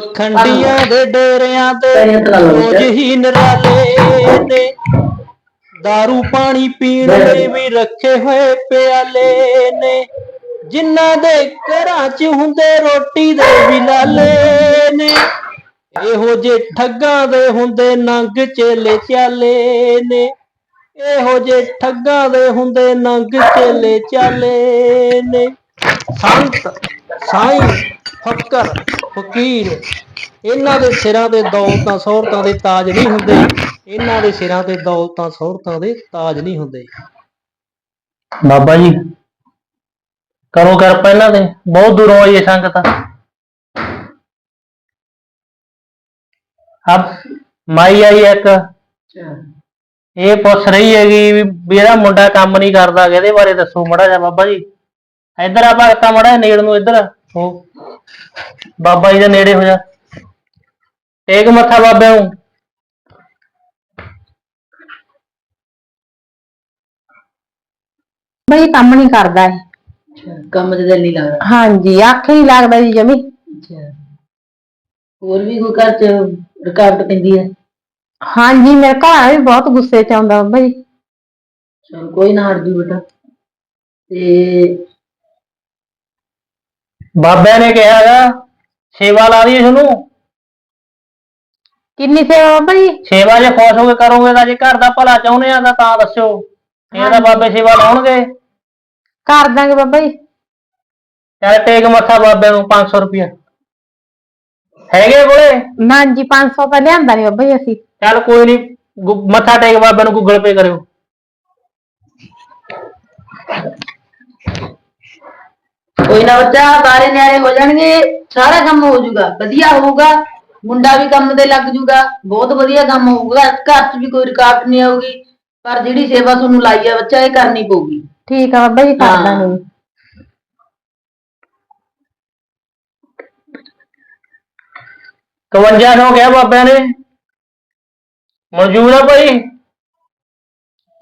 ਪਖੰਡੀਆਂ ਦੇ ਡੇਰਿਆਂ ਤੇ ਰੋਜ਼ ਹੀ। ਨਰਾਲੇ ਨੇ। दारू ਪਾਣੀ ਪੀਣ ਲਈ ਵੀ ਰੱਖੇ ਹੋਏ ਪਿਆਲੇ ਨੇ। ਜਿਨ੍ਹਾਂ ਦੇ ਘਰਾਂ 'ਚ ਹੁੰਦੇ ਰੋਟੀ ਦੇ ਵੀ ਲਾਲੇ ਨੇ। ਇਹੋ ਜੇ ਠੱਗਾਂ ਦੇ ਹੁੰਦੇ ਨੰਗ ਚੇਲੇ ਚਾਲੇ ਨੇ। ਇਹੋ ਜੇ ਠੱਗਾਂ ਦੇ ਹੁੰਦੇ ਨੰਗ ਚੇਲੇ ਚਾਲੇ ਨੇ। ਸੰਤ ਸਾਈਂ ਫੱਕਰ ਫਕੀਰ। ਇਹਨਾਂ ਦੇ ਸਿਰਾਂ ਤੇ ਦੌਲਤਾਂ ਸਹੂਲਤਾਂ ਦੇ ਤਾਜ ਨਹੀਂ ਹੁੰਦੇ। ਇਹਨਾਂ ਦੇ ਸਿਰਾਂ ਤੇ ਦੌਲਤਾਂ ਸਹੂਲਤਾਂ ਦੇ ਤਾਜ ਨਹੀਂ ਹੁੰਦੇ। ਬਾਬਾ ਜੀ, ਕਰੋ ਕਰ ਪਹਿਲਾਂ ਤੇ। ਬਹੁਤ ਦੂਰੋਂ ਆਈ ਹੈ ਸੰਗਤ। ਅਬ ਮਾਈ ਆਈ ਇੱਕ। ਇਹ ਪੁੱਛ ਰਹੀ ਹੈਗੀ ਵੀ ਇਹਦਾ ਮੁੰਡਾ ਕੰਮ ਨਹੀਂ ਕਰਦਾ, ਇਹਦੇ ਬਾਰੇ ਦੱਸੋ ਮੜਾ ਜਾ ਬਾਬਾ ਜੀ। ਇੱਧਰ ਆ ਭਗਤਾ ਮੜਾ ਨੇੜ ਨੂੰ, ਇੱਧਰ। ਹੋ ਬਾਬਾ ਜੀ ਦੇ ਨੇੜੇ ਹੋ ਜਾ। ਟੇਕ ਮੱਥਾ ਬਾਬਿਆਂ ਨੂੰ। ਬਈ ਕੰਮ ਨਹੀਂ ਕਰਦਾ ਇਹ। ਕੰਮ ਤੇ ਦਿਲ ਨਹੀਂ ਲੱਗਦਾ। ਹਾਂਜੀ ਅੱਖ ਨਹੀਂ ਲੱਗਦਾ ਜੀ ਜਮੀ। ਅੱਛਾ। ਹੋਰ ਵੀ ਕੋਈ ਘਰ ਚ ਰੁਕਾਵਟ ਪੈਂਦੀ ਹੈ? ਹਾਂਜੀ ਮੇਰੇ ਘਰ ਵੀ ਬਹੁਤ ਗੁੱਸੇ ਚ ਆਉਂਦਾ ਬਾਬਾ ਜੀ। ਚਲ ਕੋਈ ਨਾ ਹਟ ਜੂ ਬੇਟਾ। ਤੇ ਬਾਬਿਆਂ ਨੇ ਕਿਹਾ ਹੈਗਾ ਸੇਵਾ ਲਾ ਦੀ ਤੁਹਾਨੂੰ। ਕਿੰਨੀ ਸੇਵਾ ਬਾਬਾ ਜੀ? ਸੇਵਾ ਜੇ ਖੁਸ਼ ਹੋ ਕੇ ਕਰੋਗੇ ਤਾਂ ਜੇ ਘਰ ਦਾ ਭਲਾ ਚਾਹੁੰਦੇ ਆ ਤਾਂ ਤਾਂ ਦੱਸਿਓ। ਇਹ ਤਾਂ ਬਾਬੇ ਸੇਵਾ ਲਾਉਣਗੇ। ਕਰ ਦਾਂਗੇ ਬਾਬਾ ਜੀ। ਚੱਲ ਟੇਕ ਮੱਥਾ ਬਾਬੇ ਨੂੰ 500 ਰੁਪਇਆ। ਹੈਗੇ ਕੋਲੇ? ਨਾ ਜੀ 500 ਤਾਂ ਲਿਆਂਦਾ ਨਹੀਂ ਬਾਬਾ ਜੀ ਅਸੀਂ। ਚੱਲ ਕੋਈ ਨਹੀਂ ਮੱਥਾ ਟੇਕ ਬਾਬੇ ਨੂੰ ਗੂਗਲ ਪੇ ਕਰਿਓ। ਨਾ ਬੱਚਾ ਬਾਰੇ ਨਿਆਰੇ ਹੋ ਜਾਣਗੇ ਸਾਰਾ ਕੰਮ ਹੋ ਜਾਊਗਾ ਵਧੀਆ ਹੋਊਗਾ ਮੁੰਡਾ ਵੀ ਕੰਮ ਤੇ ਲੱਗ ਜਾਊਗਾ ਬਹੁਤ ਵਧੀਆ ਕੰਮ ਹੋਊਗਾ ਘਰ 'ਚ ਵੀ ਕੋਈ ਰੁਕਾਵਟ ਨਹੀਂ ਆਊਗੀ ਪਰ ਜਿਹੜੀ ਸੇਵਾ ਤੁਹਾਨੂੰ ਲਾਈ ਆ ਬੱਚਾ ਇਹ ਕਰਨੀ ਪਊਗੀ। ਠੀਕ ਆ ਬਾਬਾ ਜੀ ਕਰ ਹਾਂ। ਦਾਂਗੇ। ਜੀ। 5100 ਕਿਹਾ ਬਾਬਿਆਂ ਨੇ। ਮਨਜ਼ੂਰ ਆ ਭਾਈ?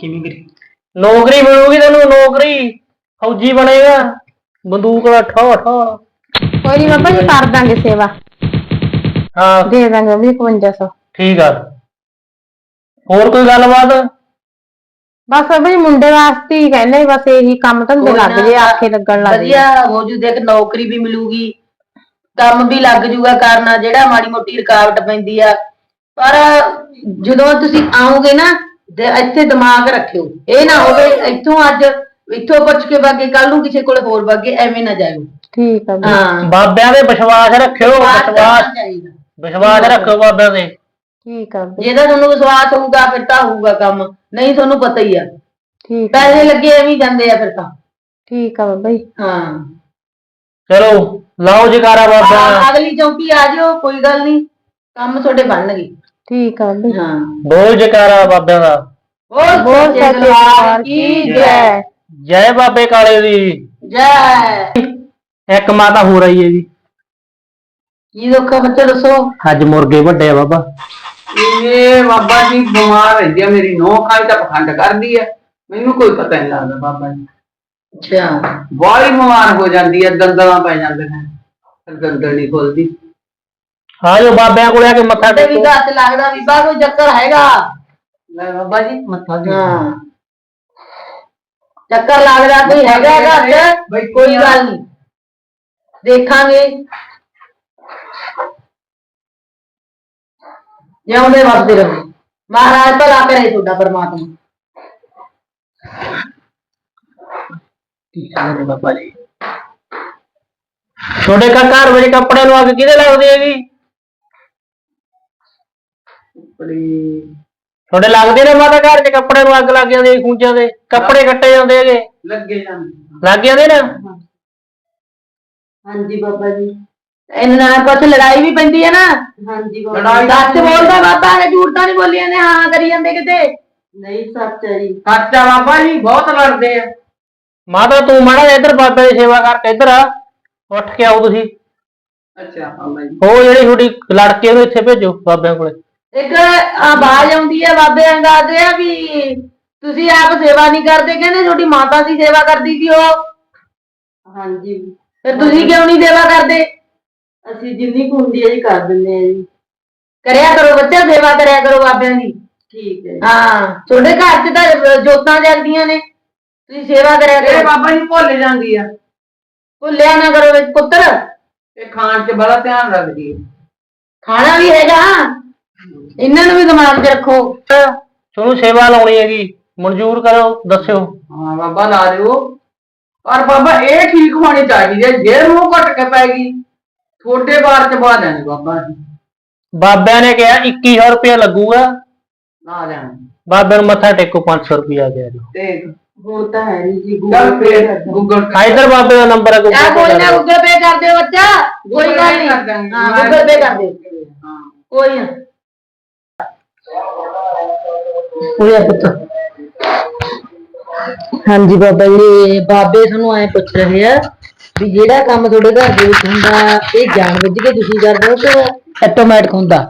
ਕਿਵੇਂ ਕਰੀ ਨੌਕਰੀ ਮਿਲੂਗੀ ਤੈਨੂੰ ਨੌਕਰੀ ਫੌਜੀ ਬਣੇਗਾ। ਬੰਦੂਕ ਦਾ ਠਾ ਠਾ ਕੋਈ ਨਹੀਂ ਬਾਬਾ ਜੀ ਕਰ ਦਾਂਗੇ ਸੇਵਾ। ਹਾਂ। ਦੇ ਦਾਂਗੇ ਵੀ 5500 ਠੀਕ ਆ। ਹੋਰ ਕੋਈ ਗੱਲਬਾਤ? ਬਸ ਬਾਬਾ ਜੀ ਮੁੰਡੇ ਵਾਸਤੇ ਹੀ ਕਹਿੰਦੇ ਬਸ ਇਹੀ ਕੰਮ ਧੰਦੇ ਕੋਈ ਲੱਗ ਨਾ, ਜੇ ਆਖੇ ਲੱਗਣ ਲੱਗ ਜੇ। ਵਧੀਆ ਹੋ ਜੂ ਦੇਖ ਨੌਕਰੀ ਵੀ ਮਿਲੂਗੀ। ਕੰਮ ਵੀ ਲੱਗ ਜੂਗਾ ਕਰਨਾ ਜਿਹੜਾ ਮਾੜੀ ਮੋਟੀ ਰੁਕਾਵਟ ਪੈਂਦੀ ਆ। ਪਰ ਜਦੋਂ ਤੁਸੀਂ ਆਓਗੇ ਨਾ ਇੱਥੇ ਦਿਮਾਗ ਰੱਖਿਓ। ਇਹ ਨਾ ਹੋਵੇ ਇੱਥੋਂ ਅੱਜ ਇੱਥੋਂ ਪੁੱਛ ਕੇ ਬਾਗੇ ਕੱਲ ਨੂੰ ਕਿਸੇ ਕੋਲ ਹੋਰ ਬਾਗੇ ਐਵੇਂ ਨਾ ਜਾਇਓ। ਠੀਕ ਆ ਬਾਬਾ ਹਾਂ। ਬਾਬਿਆਂ ਦੇ ਵਿਸ਼ਵਾਸ ਰੱਖਿਓ ਵਿਸ਼ਵਾਸ ਕਰਨਾ ਵਿਸ਼ਵਾਸ ਚਾਹੀਦਾ। ਵਿਸ਼ਵਾਸ ਰੱਖਿਓ ਬਾਬਿਆਂ ਦੇ ਠੀਕ ਆ ਬਾਬਾ ਜੀ, ਜੇ ਤਾਂ ਤੁਹਾਨੂੰ ਵਿਸ਼ਵਾਸ ਹੋਊਗਾ ਫਿਰ ਤਾਂ ਹੋਊਗਾ ਕੰਮ। ਨਹੀਂ ਤੁਹਾਨੂੰ ਪਤਾ ਹੀ ਆ। ਠੀਕ ਆ। ਪੈਸੇ ਲੱਗੇ ਐਵੇਂ ਹੀ ਜਾਂਦੇ ਆ ਫਿਰ ਤਾਂ। ਠੀਕ ਆ ਬਾਬਾ ਜੀ। ਹਾਂ। ਚਲੋ ਲਾਓ ਜਕਾਰਾ ਬਾਬਾ ਅਗਲੀ ਚੌਂਕੀ ਆ ਜਾਓ ਕੋਈ ਗੱਲ ਨਹੀਂ। ਕੰਮ ਤੁਹਾਡੇ ਬਣਨਗੇ। ਠੀਕ ਆ ਬਾਬਾ ਜੀ ਹਾਂ। ਬੋਲ ਜਕਾਰਾ ਬਾਬਿਆਂ ਦਾ। ਬੋਲ ਬੋਲ ਦਰਬਾਰ ਦਰਬਾਰ ਕੀ ਕੀ ਜੈ? ਜੈ ਬਾਬੇ ਕਾਲੇ ਦੀ। ਜੈ। ਇੱਕ ਮਾਤਾ ਹੋ ਰਹੀ ਹੈ ਜੀ। ਕੀ ਦੁੱਖ ਆ ਬੱਚੇ ਦੱਸੋ? ਅੱਜ ਮੁਰਗੇ ਵੱਡੇ ਆ ਬਾਬਾ। ਇਹ ਬਾਬਾ ਜੀ ਬਿਮਾਰ ਰਹਿੰਦੀ ਆ ਮੇਰੀ ਨੌ ਖਾਈ ਤਾਂ ਪਖੰਡ ਕਰਦੀ ਆ। ਮੈਨੂੰ ਕੋਈ ਪਤਾ ਨਹੀਂ ਲੱਗਦਾ ਬਾਬਾ ਜੀ। ਅੱਛਾ। ਬਾਹਲੀ ਬਿਮਾਰ ਹੋ ਜਾਂਦੀ ਆ ਦੰਦਲਾਂ ਪੈ ਜਾਂਦੇ ਨੇ। ਫਿਰ ਦੰਦਲ ਨਹੀਂ ਖੁੱਲਦੀ। ਆ ਜੋ ਬਾਬਿਆਂ ਕੋਲੇ ਆ ਕੇ ਮੱਥਾ ਸਾਡੇ ਵੀ ਟੇਕੋ। ਘਰ ਚ ਲੱਗਦਾ ਵੀ ਬਾ ਕੋਈ ਚੱਕਰ ਹੈਗਾ। ਲੈ ਬਾਬਾ ਜੀ ਮੱਥਾ ਹਾਂ। ਚੱਕਰ ਲੱਗਦਾ ਕੋਈ ਹੈਗਾ ਘਰ ਚ ਬਈ ਕੋਈ ਗੱਲ ਨਹੀਂ ਦੇਖਾਂਗੇ ਜਿਉਂਦੇ ਵਸਦੇ ਰਹੋ ਮਹਾਰਾਜ ਭਲਾ ਕਰੇ ਤੁਹਾਡਾ ਪਰਮਾਤਮਾ ਬਾਬਾ ਜੀ ਛੋਟੇ ਕਾ ਘਰ ਵਿੱਚ ਕੱਪੜੇ ਨੂੰ ਅੱਗ ਕਿਹਦੇ ਲੱਗਦੀ ਹੈਗੀ ਛੋਟੇ ਲੱਗਦੇ ਨੇ ਮਾਤਾ ਘਰ 'ਚ ਕੱਪੜੇ ਨੂੰ ਅੱਗ ਲੱਗ ਜਾਂਦੀ ਹੈ ਖੂੰਜਾਂ ਦੇ? ਕੱਪੜੇ ਕੱਟੇ ਜਾਂਦੇ ਹੈਗੇ? ਲੱਗੇ ਜਾਂਦੇ ਲੱਗ ਜਾਂਦੇ ਨਾ? ਹਾਂਜੀ ਬਾਬਾ ਜੀ। ਇਹਨਾਂ ਨਾਲ ਕੁਛ ਲੜਾਈ ਵੀ ਪੈਂਦੀ ਹੈ ਨਾ। ਹਾਂਜੀ ਲੜਾਈ ਸੱਚ ਬੋਲਦਾ ਬਾਬਾ ਨੇ ਝੂਠ ਤਾਂ ਨਹੀਂ ਬੋਲੀ ਜਾਂਦੇ ਹਾਂ ਕਰੀ ਜਾਂਦੇ ਕਿਤੇ। ਨਹੀਂ ਸੱਚ ਹੈ ਜੀ। ਸੱਚਾ ਬਾਬਾ ਜੀ ਬਹੁਤ ਲੜਦੇ ਆ। ਮਾਤਾ ਤੂੰ ਮਾੜਾ ਜਿਹਾ ਇੱਧਰ ਬਾਬੇ ਦੀ ਸੇਵਾ ਕਰਕੇ ਇੱਧਰ ਆ। ਉੱਠ ਕੇ ਆਓ ਤੁਸੀਂ। ਅੱਛਾ ਬਾਬਾ ਜੀ। ਉਹ ਜਿਹੜੀ ਤੁਹਾਡੀ ਲੜਕੀ ਉਹਨੂੰ ਇੱਥੇ ਭੇਜੋ ਬਾਬਿਆਂ ਕੋਲੇ। ਇੱਕ ਆਵਾਜ਼ ਆਉਂਦੀ ਹੈ ਬਾਬੇ ਅੰਦਾਜ਼ੇ ਆ ਵੀ ਤੁਸੀਂ ਆਪ ਸੇਵਾ ਨਹੀਂ ਕਰਦੇ ਕਹਿੰਦੇ ਤੁਹਾਡੀ ਮਾਤਾ ਦੀ ਸੇਵਾ ਕਰਦੀ ਸੀ ਉਹ। ਹਾਂਜੀ। ਫਿਰ ਤੁਸੀਂ ਕਿਉਂ ਨਹੀਂ ਸੇਵਾ ਕਰਦੇ? ਅਸੀਂ ਜਿੰਨੀ ਕੁ ਹੁੰਦੀ ਹੈ ਜੀ ਕਰ ਦਿੰਦੇ ਆ ਜੀ। ਕਰਿਆ ਕਰੋ ਬੱਚਾ ਸੇਵਾ ਕਰਿਆ ਕਰੋ ਬਾਬਿਆਂ ਦੀ। ਠੀਕ ਹੈ ਹਾਂ ਤੁਹਾਡੇ ਘਰ 'ਚ ਤਾਂ ਜੋਤਾਂ ਜਗਦੀਆਂ ਨੇ। ਤੁਸੀਂ ਸੇਵਾ ਕਰਿਆ ਇਹ ਕਰੋ ਬਾਬਾ ਜੀ ਭੁੱਲ ਜਾਂਦੀ ਆ। ਭੁੱਲਿਆ ਨਾ ਕਰੋ ਵਿੱਚ ਪੁੱਤਰ। ਇਹ ਖਾਣ 'ਚ ਬੜਾ ਧਿਆਨ ਰੱਖਦੀ ਹੈ ਖਾਣਾ ਵੀ ਹੈਗਾ। ਇਹਨਾਂ ਨੂੰ ਵੀ ਦਿਮਾਗ 'ਚ ਰੱਖੋ। ਤੁਹਾਨੂੰ ਸੇਵਾ ਲਾਉਣੀ ਹੈਗੀ ਮਨਜ਼ੂਰ ਕਰੋ ਦੱਸਿਓ। ਹਾਂ ਬਾਬਾ ਲਾ ਦਿਓ। ਪਰ ਬਾਬਾ ਇਹ ਠੀਕ ਹੋਣੀ ਚਾਹੀਦੀ ਹੈ ਜੇ ਮੂੰਹ ਘਟ ਕੇ ਪੈਗੀ ਥੋੜੇ ਬਾਰ ਚ ਪਾ ਦੇਣੀ ਬਾਬਾ ਜੀ। ਬਾਬਿਆਂ ਨੇ ਕਿਹਾ 2100 ਰੁਪਏ ਲੱਗੂਗਾ। ਲਾ ਲੈਣਾ ਬਾਬੇ ਨੂੰ ਮੱਥਾ ਟੇਕੋ 500 ਰੁਪਏ ਦੇ ਦਿਓ। ਤੇ ਹੋਰ ਤਾਂ ਹੈ ਨਹੀਂ ਜੀ ਚੱਲ ਫੇਰ ਗੂਗਲ ਆ ਇੱਧਰ ਬਾਬੇ ਦਾ ਨੰਬਰ ਹੈ ਆ Google ਕੋਈ Pay ਨਾ ਕਰ ਦਿਓ। ਗੂਗਲ ਪੇ ਕਰ ਦਿਓ ਬੱਚਾ ਕੋਈ ਗੱਲ ਨਹੀਂ ਕਰ ਦਾਂਗੇ। ਹਾਂ ਗੂਗਲ ਪੇ ਕਰ ਦਿਓ। ਹਾਂ। ਕੋਈ ਨਾ। ਪੁੱਤ। ਹਾਂਜੀ ਬਾਬਾ ਜੀ ਬਾਬੇ ਤੁਹਾਨੂੰ ਐ ਪੁੱਛ ਰਹੇ ਆ ਵੀ ਜਿਹੜਾ ਕੰਮ ਤੁਹਾਡੇ ਘਰ ਦੇ ਵਿੱਚ ਹੁੰਦਾ ਇਹ ਜਾਣ ਬੁੱਝ ਕੇ ਤੁਸੀਂ ਕਰਦੇ ਹੋ ਕਿ ਆਟੋਮੈਟਿਕ ਹੁੰਦਾ?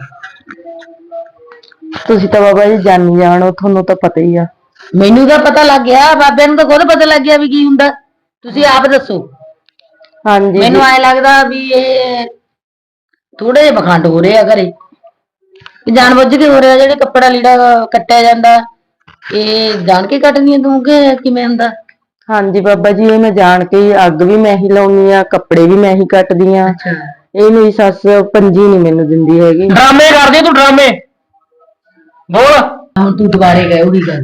ਤੁਸੀਂ ਤਾਂ ਬਾਬਾ ਜੀ ਜਾਣੀ ਜਾਣੋ ਤੁਹਾਨੂੰ ਤਾਂ ਪਤਾ ਹੀ ਆ। ਮੈਨੂੰ ਤਾਂ ਪਤਾ ਲੱਗ ਗਿਆ ਬਾਬੇ ਨੂੰ ਤਾਂ ਖੁਦ ਪਤਾ ਲੱਗ ਗਿਆ ਵੀ ਕੀ ਹੁੰਦਾ। ਤੁਸੀਂ ਆਪ ਦੱਸੋ। ਹਾਂਜੀ। ਮੈਨੂੰ ਐ ਲੱਗਦਾ ਵੀ ਇਹ ਥੋੜੇ ਜਿਹਾ ਬਖੰਡ ਹੋ ਰਿਹਾ ਘਰੇ। ਕਿ ਜਾਣ ਬੁੱਝ ਕੇ ਹੋ ਰਿਹਾ ਜਿਹੜੇ ਕੱਪੜਾ ਲੀੜਾ ਕੱਟਿਆ ਜਾਂਦਾ। ਇਹ ਜਾਣ ਕੇ ਕੱਟਦੀਆਂ ਤੂੰ ਕਿ ਕਿਵੇਂ ਹੁੰਦਾ? ਹਾਂਜੀ ਬਾਬਾ ਜੀ ਇਹ ਮੈਂ ਜਾਣ ਕੇ ਹੀ ਅੱਗ ਵੀ ਮੈਂ ਹੀ ਲਾਉਣੀ ਆ ਕੱਪੜੇ ਵੀ ਮੈਂ ਹੀ ਕੱਟਦੀ ਆ। ਇਹ ਮੇਰੀ ਸੱਸ ਪੰਜੀ ਨਹੀਂ ਮੈਨੂੰ ਦਿੰਦੀ ਹੈਗੀ। ਡਰਾਮੇ ਕਰਦੀ ਤੂੰ ਡਰਾਮੇ। ਬੋਲ। ਹੁਣ ਤੂੰ ਦੁਬਾਰੇ ਗਏ ਉਹੀ ਗੱਲ।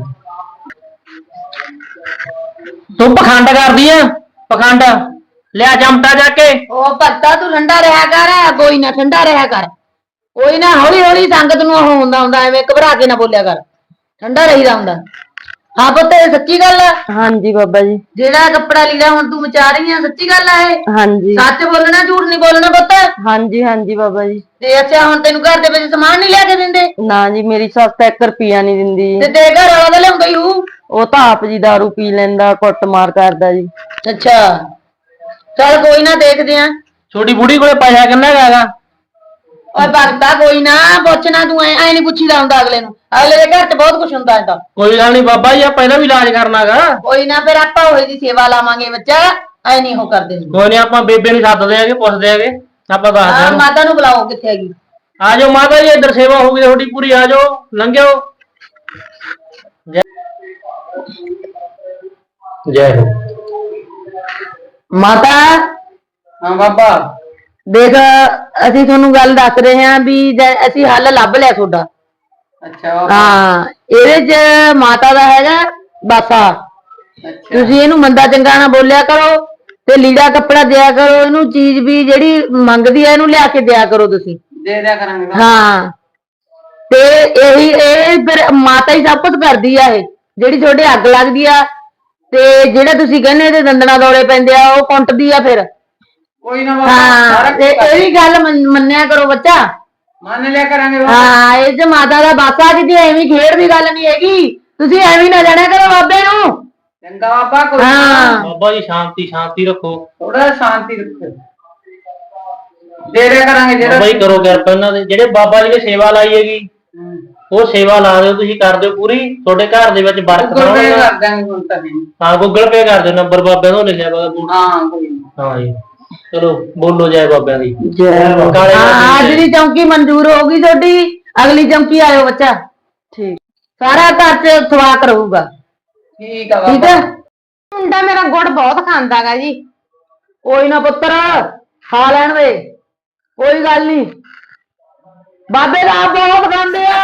ਤੂੰ ਪਖੰਡ ਕਰਦੀ ਆ ਪਖੰਡ। ਲਿਆ ਚਮਟਾ ਜਾ ਕੇ। ਉਹ ਭਗਤਾ ਤੂੰ ਠੰਡਾ ਰਿਹਾ ਕਰ ਕੋਈ ਨਾ ਠੰਡਾ ਰਿਹਾ ਕਰ। ਕੋਈ ਨਾ ਹੌਲੀ ਹੌਲੀ ਸੰਗਤ ਨੂੰ ਉਹ ਹੁੰਦਾ ਹੁੰਦਾ ਐਵੇਂ ਘਬਰਾ ਕੇ ਨਾ ਬੋਲਿਆ ਕਰ। ਠੰਡਾ ਰਹੀਦਾ ਹੁੰਦਾ। ਹਾਂ ਪੁੱਤ ਇਹ ਸੱਚੀ ਗੱਲ ਆ? ਹਾਂਜੀ ਬਾਬਾ ਜੀ। ਜਿਹੜਾ ਕੱਪੜਾ ਲੀੜਾ ਹੁਣ ਤੂੰ ਮਚਾ ਰਹੀ ਆ ਸੱਚੀ ਗੱਲ ਆ ਇਹ? ਹਾਂਜੀ। ਸੱਚ ਬੋਲਣਾ ਝੂਠ ਨਹੀਂ ਬੋਲਣਾ ਪੁੱਤ? ਹਾਂਜੀ ਹਾਂਜੀ ਬਾਬਾ ਜੀ। ਤੇ ਅੱਛਾ ਹੁਣ ਤੈਨੂੰ ਘਰ ਦੇ ਵਿੱਚ ਸਮਾਨ ਨਹੀਂ ਲਿਆ ਕੇ ਦਿੰਦੇ? ਨਾ ਜੀ ਮੇਰੀ ਸੱਸ ਤਾਂ 1 ਰੁਪਿਆ ਨਹੀਂ ਦਿੰਦੀ। ਤੇ ਤੇਰੇ ਘਰ ਵਾਲਾ ਤਾਂ ਲਿਆਉਂਦਾ ਹੀ ਹੂ ਉਹ ਤਾਂ ਆਪ ਜੀ दारू ਪੀ ਲੈਂਦਾ ਕੁੱਟਮਾਰ ਕਰਦਾ ਜੀ। ਅੱਛਾ। ਚਲ ਕੋਈ ਨਾ ਦੇਖਦੇ ਆ। ਛੋਟੀ ਬੁੜੀ ਕੋਲੇ ਪੈਸਾ ਕਿੰਨਾ ਕੁ ਹੈਗਾ? ਓਏ ਭਗਤਾ ਕੋਈ ਨਾ ਪੁੱਛਣਾ ਤੂੰ ਐ ਐ ਨਹੀਂ ਪੁੱਛੀਦਾ ਹੁੰਦਾ ਅਗਲੇ ਨੂੰ। ਅਗਲੇ ਦੇ ਘਰ 'ਚ ਬਹੁਤ ਕੁਝ ਹੁੰਦਾ ਹੈ ਤਾਂ। ਕੋਈ ਗੱਲ ਨਹੀਂ ਬਾਬਾ ਜੀ ਆ ਪਹਿਲਾਂ ਵੀ ਇਲਾਜ ਕਰਨਾਗਾ। ਕੋਈ ਨਾ ਫਿਰ ਆਪਾਂ ਹੋਏ ਦੀ ਸੇਵਾ ਲਾਵਾਂਗੇ ਬੱਚਾ ਐ ਨਹੀਂ ਉਹ ਕਰਦੇ ਹੁੰਦੇ। ਕੋਈ ਨਹੀਂ ਆਪਾਂ ਬੇਬੇ ਨੂੰ ਸੱਦਦੇ ਆਗੇ ਪੁੱਛਦੇ ਆਗੇ ਆਪਾਂ ਦੱਸ ਹਾਂ ਦਿਆਂਗੇ। ਮਾਤਾ ਨੂੰ ਬੁਲਾਓ ਕਿੱਥੇ ਹੈਗੀ। ਆ ਜਾਓ ਮਾਤਾ ਜੀ ਇੱਧਰ ਸੇਵਾ ਹੋਊਗੀ ਤੁਹਾਡੀ ਪੂਰੀ ਆ ਜਾਓ ਲੰਘਿਓ। ਜੈ ਹੋ ਮਾਤਾ? ਹਾਂ ਬਾਬਾ। ਦੇਖ ਅਸੀਂ ਤੁਹਾਨੂੰ ਗੱਲ ਦੱਸ ਰਹੇ ਹਾਂ ਵੀ ਜੈ- ਅਸੀਂ ਹੱਲ ਲੱਭ ਲਿਆ ਤੁਹਾਡਾ। ਅੱਛਾ ਹਾਂ ਇਹਦੇ 'ਚ ਮਾਤਾ ਦਾ ਹੈਗਾ ਬਾਸਾ। ਅੱਛਾ। ਤੁਸੀਂ ਇਹਨੂੰ ਮੰਦਾ ਚੰਗਾ ਨਾ ਬੋਲਿਆ ਕਰੋ ਤੇ ਲੀੜਾ ਕੱਪੜਾ ਦਿਆ ਕਰੋ ਇਹਨੂੰ ਚੀਜ਼ ਵੀ ਜਿਹੜੀ ਮੰਗਦੀ ਹੈ ਇਹਨੂੰ ਲਿਆ ਕੇ ਦਿਆ ਕਰੋ ਤੁਸੀਂ। ਦੇ ਦਿਆ ਕਰਾਂਗੇ। ਹਾਂ। ਤੇ ਇਹੀ ਇਹ ਫਿਰ ਮਾਤਾ ਹੀ ਸਭ ਕੁਝ ਕਰਦੀ ਆ ਇਹ ਜਿਹੜੀ ਤੁਹਾਡੇ ਅੱਗ ਲੱਗਦੀ ਆ। ਤੇ ਜਿਹੜਾ ਤੁਸੀਂ ਕਹਿੰਦੇ ਇਹਦੇ ਦੰਦਣਾ ਦੌਰੇ ਪੈਂਦੇ ਆ ਉਹ ਕੁੰਟਦੀ ਆ ਫਿਰ। ਕੋਈ ਨਾ ਬਾਬਾ ਸਾਰਾ ਹਾਂ ਤੇ ਇਹ ਵੀ ਗੱਲ ਮੰਨ- ਮੰਨਿਆ ਕਰੋ ਬੱਚਾ। ਮੰਨ ਲਿਆ ਕਰਾਂਗੇ ਬਾਬਾ। ਹਾਂ ਇਹ ਚ ਮਾਤਾ ਦਾ ਬਾਸਾ ਕਿਤੇ ਐਵੇਂ ਖੇਡ ਦੀ ਗੱਲ ਨਹੀਂ ਹੈਗੀ ਤੁਸੀਂ ਐਵੇਂ ਨਾ ਜਾਣਿਆ ਕਰੋ ਬਾਬੇ ਨੂੰ। ਚੰਗਾ ਬਾਬਾ ਕੋਈ ਹਾਂ। ਬਾਬਾ ਜੀ ਸ਼ਾਂਤੀ ਸ਼ਾਂਤੀ ਰੱਖੋ। ਥੋੜਾ ਸ਼ਾਂਤੀ ਰੱਖੋ। ਦੇ ਦਿਆ ਕਰਾਂਗੇ ਜਿਹੜਾ ਬਾਬਾ ਜੀ ਕਰੋ ਕਿਰਪਾ ਇਹਨਾਂ ਦੇ। ਜਿਹੜੇ ਬਾਬਾ ਜੀ ਨੇ ਸੇਵਾ ਲਾਈ ਹੈਗੀ। ਉਹ ਸੇਵਾ ਲਾ ਦਿਓ ਤੁਸੀਂ ਕਰ ਦਿਓ ਪੂਰੀ। ਤੁਹਾਡੇ ਘਰ ਦੇ ਵਿੱਚ ਬਰਕਤ ਗੂਗਲ ਪੇ ਕਰ ਦਾਂਗੇ ਹੁਣ ਤਾਂ ਨਹੀਂ ਹਾਂ ਗੂਗਲ ਪੇ ਕਰ ਦਿਓ ਨੰਬਰ ਬਾਬੇ ਦਾ ਲਿਖਿਆ ਵਾ ਹਾਂ ਕੋਈ ਨੀ। ਹਾਂ ਜੀ। ਚਲੋ ਬੋਲੋ ਜੈ ਬਾਬਿਆਂ ਦੀ। ਜੈ ਕਾਲੇ ਹਾਂ ਅੱਜ ਬਾਬੇ ਦੀ ਚੌਂਕੀ ਮਨਜ਼ੂਰ ਹੋ ਗਈ ਤੁਹਾਡੀ ਅਗਲੀ ਚੌਂਕੀ ਆਇਓ ਬੱਚਾ। ਠੀਕ। ਸਾਰਾ ਘਰ ਚ ਸਵਾਕ ਰਹੂਗਾ। ਠੀਕ ਆ ਠੀਕ ਬਾਬਾ। ਹੈ ਮੁੰਡਾ ਮੇਰਾ ਗੁੜ ਬਹੁਤ ਖਾਂਦਾਗਾ ਜੀ। ਕੋਈ ਨਾ ਪੁੱਤਰ ਖਾ ਲੈਣ ਦੇ। ਕੋਈ ਗੱਲ ਨਹੀਂ ਬਾਬੇ ਦਾ ਬਹੁਤ ਖਾਂਦੇ ਆ।